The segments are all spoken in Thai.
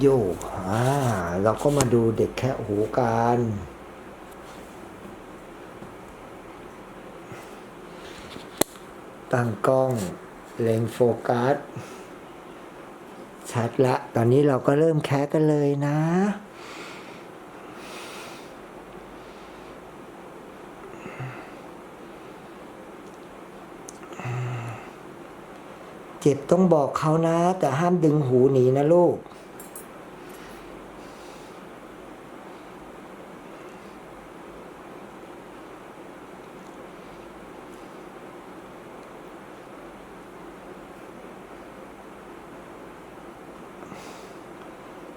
โยกอ่าเราก็มาดูเด็กแคะหูกันตั้งกล้องเล็งโฟกัสชัดละ ตอนนี้เราก็เริ่มแคะกันเลยนะ เจ็บต้องบอกเขานะ แต่ห้ามดึงหูหนีนะลูก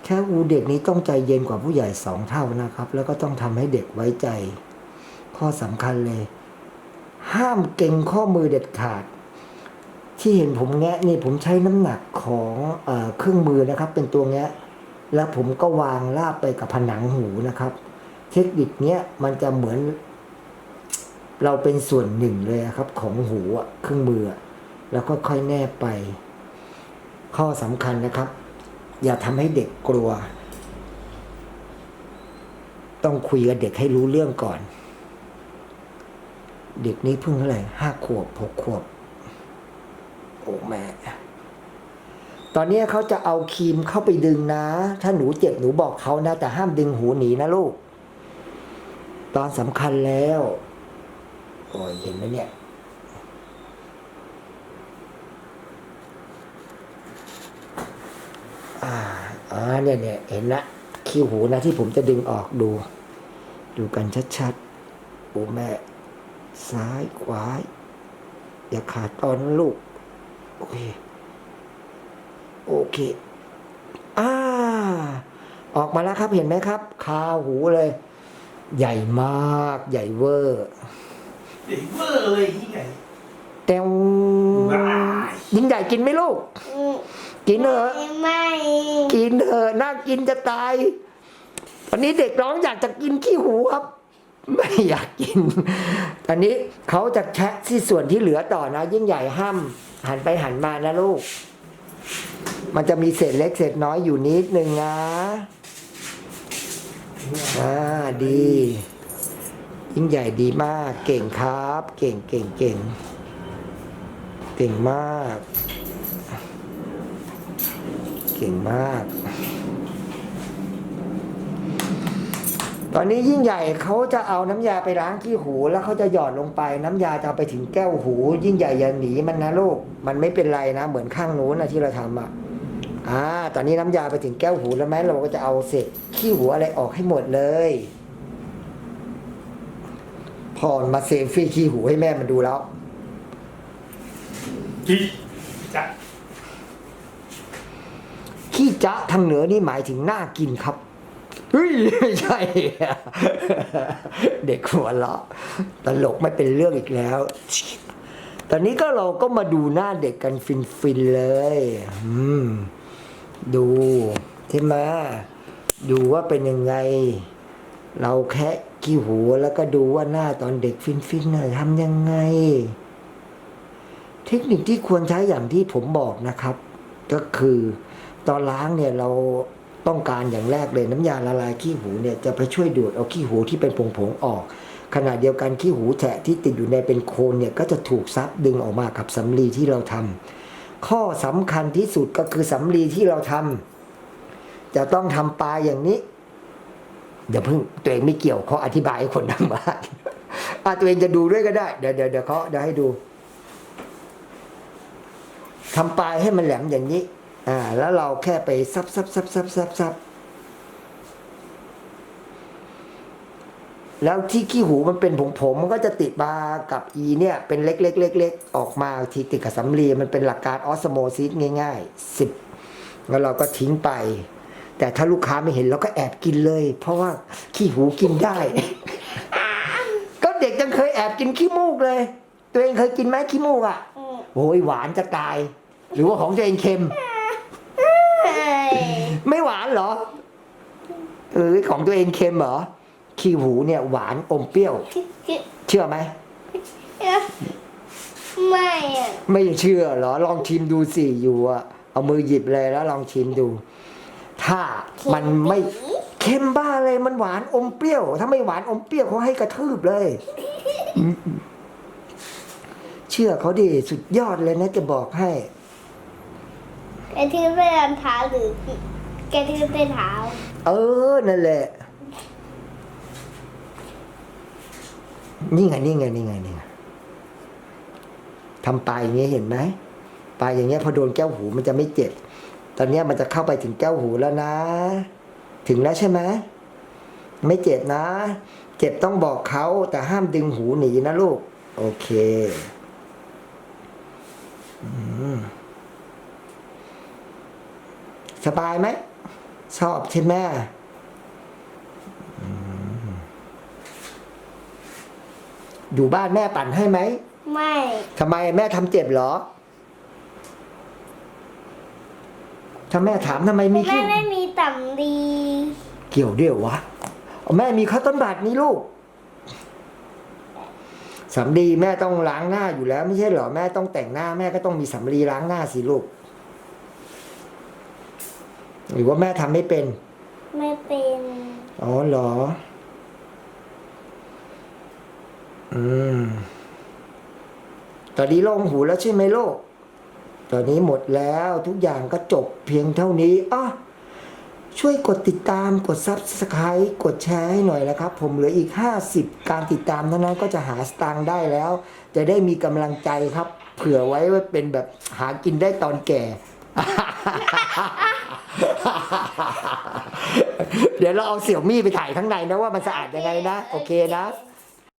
แค่หูเด็กนี้ต้องใจเย็นกว่าผู้ใหญ่สองเท่านะครับ แล้วก็ต้องทำให้เด็กไว้ใจ ข้อสำคัญเลย ห้ามเก่งข้อมือเด็ดขาด ที่เห็นผมแงะนี่ผมใช้น้ำหนักของเอเครื่องมือนะครับ เป็นตัวแงะ แล้วผมก็วางลาบไปกับผนังหูนะครับ เทคนิคเนี้ยมันจะเหมือน เราเป็นส่วนหนึ่งเลยอะครับ ของหูเครื่องมือ แล้วก็ค่อยแนบไป ข้อสำคัญนะครับ อย่าทำให้เด็กกลัว ต้องคุยกับเด็กให้รู้เรื่องก่อน เด็กนี้เพิ่งเท่าไหร่ห้าขวบหกขวบโอ้แม่ตอนนี้เขาจะเอาครีมเข้าไปดึงนะ ถ้าหนูเจ็บหนูบอกเขานะ แต่ห้ามดึงหูหนีนะลูก ตอนสำคัญแล้ว โอ้ยเห็นไหมเนี่ย อ่าอ่าเนี่ยเนี่ยเห็นละคิ้วหูนะที่ผมจะดึงออกดู ดูกันชัดๆโอ้แม่ ซ้ายขวา อย่าขาดตอนนะลูก โอเค โอเคอ่าออกมาแล้วครับเห็นไหมครับ คาหูเลย ใหญ่มากใหญ่เวอร์ เด็กเวอร์เลยที่ไงแต้วว้า ยยิ่งใหญ่กินไหมลูก กินเถอะไม่ กินเถอะน่ากินจะตายวันนี้เด็กร้องอยากจะกินขี้หูครับ ไม่อยากกินอันนี้เขาจะแคะที่ส่วนที่เหลือต่อนะ ยิ่งใหญ่ห้ามหันไปหันมานะลูก มันจะมีเศษเล็กเศษน้อยอยู่นิดนึงนะอ่าดี ยิ่งใหญ่ดีมากเก่งครับ เก่งเก่งเก่ง เก่งมาก เก่งมาก ตอนนี้ยิ่งใหญ่เขาจะเอาน้ำยาไปล้างขี้หูแล้วเขาจะหยอดลงไป น้ำยาจะไปถึงแก้วหู ยิ่งใหญ่อย่าหนีมันนะลูก มันไม่เป็นไรนะ เหมือนข้างนู้นนะที่เราทำอะอ่า ตอนนี้น้ำยาไปถึงแก้วหูแล้วไหมเราก็จะเอาเศษขี้หูอะไรออกให้หมดเลยพอมาเซลฟี่ขี้หูให้แม่มันดูแล้ว กิ๊กจะขี้จ๊ะทางเหนือนี่หมายถึงน่ากินครับเฮ้ยไม่ใช่ เด็กหัวเราะตลกไม่เป็นเรื่องอีกแล้ว ตอนนี้ก็เราก็มาดูหน้าเด็กกันฟินๆเลยดูใช่ไหมดูว่าเป็นยังไง เราแค่ขี้หูแล้วก็ดูว่าหน้าตอนเด็กฟินๆน่ะทำยังไง เทคนิคที่ควรใช้อย่างที่ผมบอกนะครับ ก็คือตอนล้างเนี่ยเราต้องการอย่างแรกเลยน้ำยาละลายขี้หูเนี่ยจะไปช่วยดูดเอาขี้หูที่เป็นผงๆออก ขณะเดียวกันขี้หูแฉะที่ติดอยู่ในเป็นโคนเนี่ยก็จะถูกซับดึงออกมากับสำลีที่เราทำข้อสำคัญที่สุดก็คือสำลีที่เราทำจะต้องทำปลายอย่างนี้เดี๋ยวเพิ่งตัวเองไม่เกี่ยวเขาอธิบายให้คนทางบ้านอะตัวเองจะดูด้วยก็ได้ เดี๋ยวเดี๋ยวเดี๋ยวเขาเดี๋ยวให้ดู ทำปลายให้มันแหลมอย่างนี้ อ่า แล้วเราแค่ไปซับซับซับซับซับซับแล้วที่ขี้หูมันเป็นผงผมมันก็จะติดมากับอีเนี่ย เป็นเล็กเล็กเล็กเล็กออกมาทีติดกับสำลีมันเป็นหลักการออสโมซิสง่ายๆสิบแล้วเราก็ทิ้งไป แต่ถ้าลูกค้าไม่เห็นเราก็แอบกินเลย เพราะว่าขี้หูกินได้ ก็เด็กยังเคยแอบกินขี้มูกเลย ตัวเองเคยกินไหมขี้มูกอะ โอ้ยหวานจะตาย หรือว่าของตัวเองเค็ม ไม่หวานเหรอเออของตัวเองเค็มเหรอขี้หูเนี่ยหวานอมเปรี้ยว เชื่อไหมไม่อะไม่เชื่อเหรอ ลองชิมดูสิอยู่อะเอามือหยิบเลยแล้วลองชิมดูถถ้ามันไม่เค็มบ้าเลยมันหวานอมเปรี้ยว ถ้าไม่หวานอมเปรี้ยวเขาให้กระทืบเลยอืมเชื่อเขาดิสุดยอดเลยนะจะบอกให้กระทืบด้วยรองเท้าหรือกระทืบด้วยเท้า เออ นั่นแหละ นี่ไงนี่ไงนี่ไงนี่ไงทำปลายอย่างเงี้ยเห็นไหมปลายอย่างเงี้ยพอโดนแก้วหูมันจะไม่เจ็บ ตอนเนี้ยมันจะเข้าไปถึงแก้วหูแล้วนะ ถึงแล้วใช่ไหมไม่เจ็บนะ เจ็บต้องบอกเขาแต่ห้ามดึงหูหนีนะลูก โอเคอืม สบายไหม ชอบใช่ไหมอืมอยู่บ้านแม่ปั่นให้ไหม ไม่ทำไมแม่ทำเจ็บเหรอ ถ้าแม่ถามทำไมมีแม่ขี้ไม่มีต่ำดี เกี่ยวเดียววะเอาแม่มีข้าวต้นบาทนี่ลูก สำลีแม่ต้องล้างหน้าอยู่แล้ว ไม่ใช่เหรอแม่ต้องแต่งหน้าแม่ก็ต้องมีสำลีล้างหน้าสิลูก หรือว่าแม่ทำไม่เป็น ไม่เป็นอ๋อเหรอ อืมตอนนี้โล่งหูแล้วใช่ไหมโลกตอนนี้หมดแล้วทุกอย่างก็จบเพียงเท่านี้อะ ช่วยกดติดตามกดซับสไคร b ์กดแชร์ให้หน่อยนะครับ ผมเหลืออีก 50 การติดตามเท่านั้นก็จะหาสตางค์ได้แล้ว จะได้มีกำลังใจครับ เผื่อไว้ว่าเป็นแบบหากินได้ตอนแก่ เดี๋ยวเราเอาเสี่ยวมี่ไปถ่ายข้างในนะว่ามันสะอาดยังไงนะ โอเคนะ